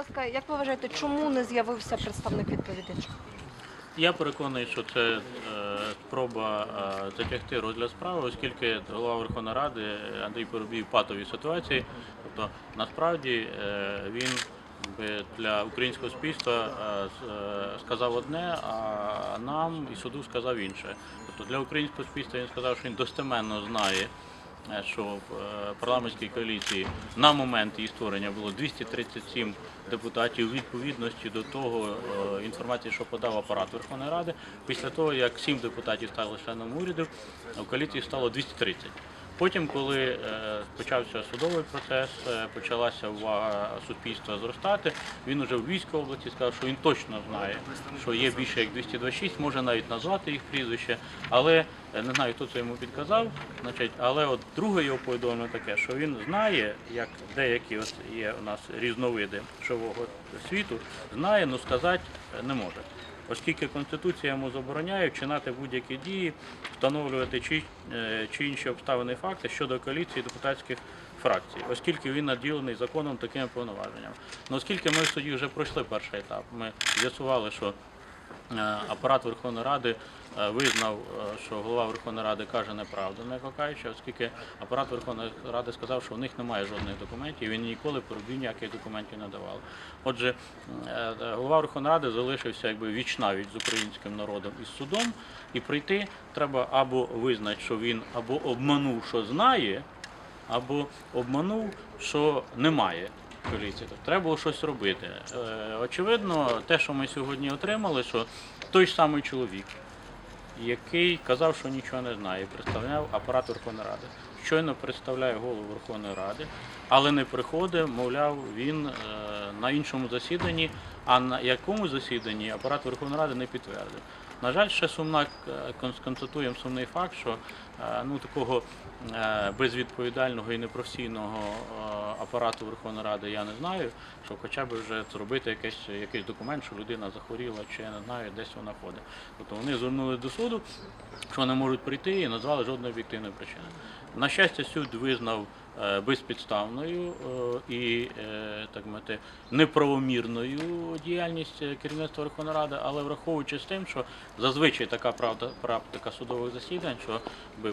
ласка, як ви вважаєте, чому не з'явився представник відповідача? Я переконаний, що це е, спроба е, затягти розгляд справи, оскільки голова Верховної Ради Андрій Поробій в патовій ситуації. Тобто, насправді е, він для українського е, сказав одне, а нам і суду сказав інше. Тобто для українського суспільства він сказав, що він достеменно знає. Що в е, парламентській коаліції на момент її створення було 237 депутатів у відповідності до того е, інформації, що подав апарат Верховної Ради. Після того, як 7 депутатів стали членами уряду, в коаліції стало 230. Потім, коли е, почався судовий процес, е, почалася увага суспільства зростати, він уже в Львівській області сказав, що він точно знає, що є більше як 226, може навіть назвати їх прізвище, але е, не знаю, хто це йому підказав. Значить, але от друге його повідомлення таке, що він знає, як деякі от є у нас різновиди шового світу, знає, але сказати е, не може оскільки Конституція йому забороняє вчинати будь-які дії, встановлювати чи, е, чи інші обставини факти щодо коаліції депутатських фракцій, оскільки він наділений законом такими повноваженнями. Ну, оскільки ми в суді вже пройшли перший етап, ми з'ясували, що апарат Верховної Ради е, визнав, е, що голова Верховної Ради каже неправду, не викликаючи, оскільки апарат Верховної Ради сказав, що в них немає жодних документів, він ніколи Поробію ніяких документів не давав. Отже, е, е, голова Верховної Ради залишився якби віч з українським народом і з судом, і прийти треба або визнати, що він або обманув, що знає, або обманув, що немає коаліції. Тобто треба було щось робити. Е, Очевидно, те, що ми сьогодні отримали, що той самий чоловік, який казав, що нічого не знає, представляв апарат Верховної Ради. Щойно представляє голову Верховної Ради, але не приходить, мовляв, він е, на іншому засіданні, а на якому засіданні апарат Верховної Ради не підтвердив. На жаль, ще сумна е, констатуємо сумний факт, що ну, такого безвідповідального і непрофесійного апарату Верховної Ради я не знаю, що хоча б вже зробити якийсь, якийсь документ, що людина захворіла, чи я не знаю, десь вона ходить. Тобто вони звернули до суду, що не можуть прийти і назвали жодної об'єктивної причини. На щастя, суд визнав безпідставною е, і е, так мати неправомірною діяльність е, керівництва Верховної Ради, але враховуючи з тим, що зазвичай така правда практика судових засідань, що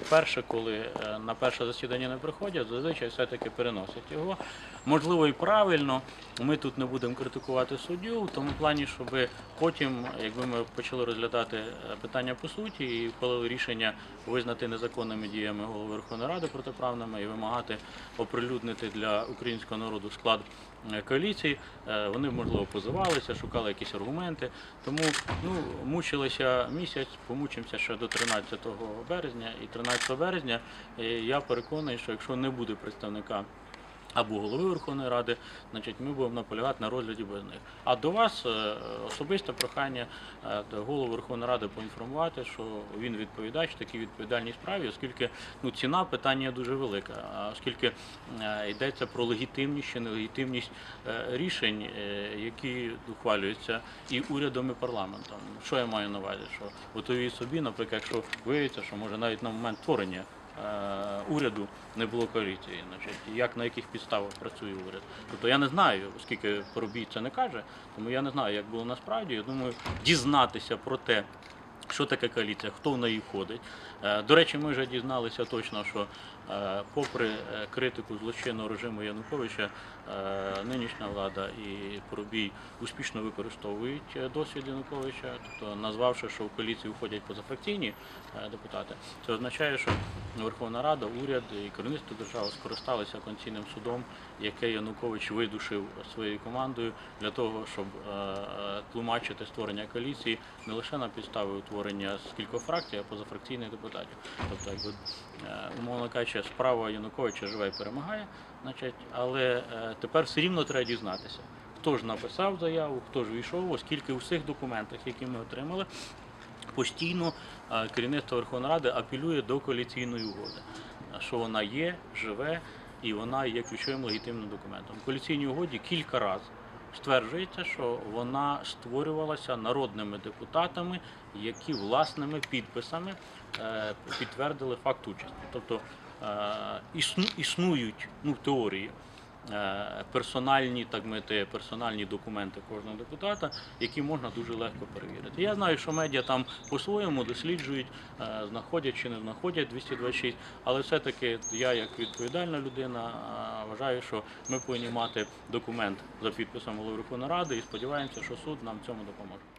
перше, коли е, на перше засідання не приходять, зазвичай все-таки переносять його. Можливо, і правильно. Ми тут не будемо критикувати суддю, в тому плані, щоб потім, якби ми почали розглядати е, питання по суті і ухвалили рішення визнати незаконними діями голови Верховної Ради протиправними і вимагати оприлюднити для українського народу склад е, коаліції, е, вони можливо позивалися, шукали якісь аргументи. Тому ну мучилися місяць, помучимося ще до 13 березня. І 13 березня е, я переконаний, що якщо не буде представника або голови Верховної Ради, значить ми будемо наполягати на розгляді без них. А до вас е, особисте прохання е, до голови Верховної Ради поінформувати, що він відповідач в такій відповідальній справі, оскільки ну ціна питання дуже велика, оскільки е, йдеться про легітимність чи нелегітимність рішень, які ухвалюються і урядом, і парламентом. Що я маю на увазі? Що от уявіть собі, наприклад, якщо виявиться, що може навіть на момент творення уряду не було коаліції. Значить, як на яких підставах працює уряд. Тобто я не знаю, оскільки Поробій це не каже, тому я не знаю, як було насправді. Я думаю, дізнатися про те. Що таке коаліція, хто в неї входить. Е, До речі, ми вже дізналися точно, що е, попри е, критику злочинного режиму Януковича, е, нинішня влада і Поробій успішно використовують е, досвід Януковича, тобто назвавши, що в коаліцію входять позафракційні е, депутати, це означає, що Верховна Рада, уряд і керівництво держави скористалися Конституційним судом, яке Янукович видушив своєю командою для того, щоб е, е, тлумачити створення коаліції не лише на підставі утворення з кількох фракцій, а позафракційних депутатів. Тобто, якби е, умовно кажучи, справа Януковича живе і перемагає, значить, але е, тепер все рівно треба дізнатися. Хто ж написав заяву, хто ж війшов, оскільки у всіх документах, які ми отримали, постійно е, керівництво Верховної Ради апелює до коаліційної угоди, що вона є, живе і вона є ключовим легітимним документом. В коаліційній угоді кілька разів стверджується, що вона створювалася народними депутатами, які власними підписами е, підтвердили факт участі. Тобто існують ну, в теорії е, персональні, так мити, персональні документи кожного депутата, які можна дуже легко перевірити. Я знаю, що медіа там по-своєму досліджують, е, знаходять чи не знаходять 226, але все-таки я, як відповідальна людина, е, вважаю, що ми повинні мати документ за підписом голови Верховної Ради і сподіваємося, що суд нам в цьому допоможе.